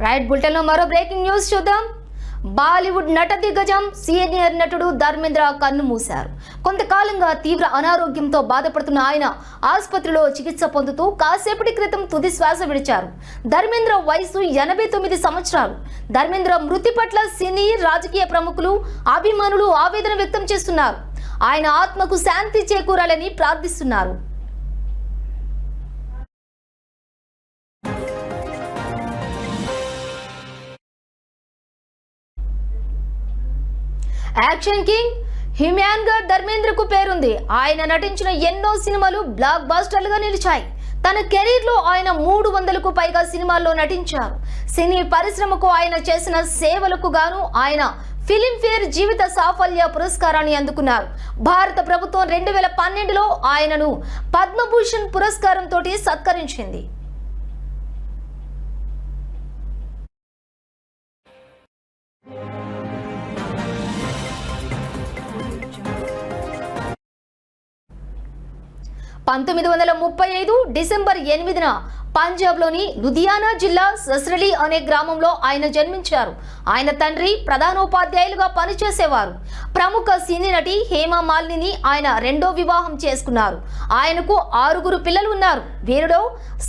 Right బులెటిన్లో మరో breaking news చూద్దాం. బాలీవుడ్ నట దిగ్గజం సీనియర్ నటుడు ధర్మేంద్ర కన్ను మూశారు. కొంతకాలంగా తీవ్ర అనారోగ్యంతో బాధపడుతున్న ఆయన ఆసుపత్రిలో చికిత్స పొందుతూ కాసేపటి క్రితం తుది శ్వాస విడిచారు. ధర్మేంద్ర వయసు ఎనభై తొమ్మిది సంవత్సరాలు. ధర్మేంద్ర మృతి పట్ల సినీ రాజకీయ ప్రముఖులు అభిమానులు ఆవేదన వ్యక్తం చేస్తున్నారు. ఆయన ఆత్మకు శాంతి చేకూరాలని ప్రార్థిస్తున్నారు. యాక్షన్ కింగ్ హిమ్యాన్గా ధర్మేంద్రకు పేరుంది. ఆయన నటించిన ఎన్నో సినిమాలు బ్లాక్ బాస్టర్లుగా నిలిచాయి. తన కెరీర్లో ఆయన మూడు వందలకు పైగా సినిమాల్లో నటించారు. సినీ పరిశ్రమకు ఆయన చేసిన సేవలకు గాను ఆయన ఫిలింఫేర్ జీవిత సాఫల్య పురస్కారాన్ని అందుకున్నారు. భారత ప్రభుత్వం రెండు వేల పన్నెండులో ఆయనను పద్మభూషణ్ పురస్కారంతో సత్కరించింది. పంతొమ్మిది వందల ముప్పై ఐదు డిసెంబర్ ఎనిమిదిన పంజాబ్లోని లుధియానా జిల్లా సస్రలి అనే గ్రామంలో ఆయన జన్మించారు. ఆయన తండ్రి ప్రధానోపాధ్యాయులుగా పనిచేసేవారు. ప్రముఖ సినీ నటి హేమా మాలిని ఆయన రెండో వివాహం చేసుకున్నారు. ఆయనకు ఆరుగురు పిల్లలు ఉన్నారు వీరిలో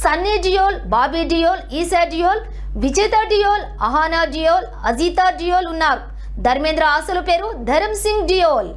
సన్నీ డియోల్ బాబీ డియోల్ ఈసా డియోల్ విజేత డియోల్ అహానా డియోల్ అజీతా డియోల్ ఉన్నారు. ధర్మేంద్ర ఆశల పేరు ధరమ్ సింగ్ డియోల్.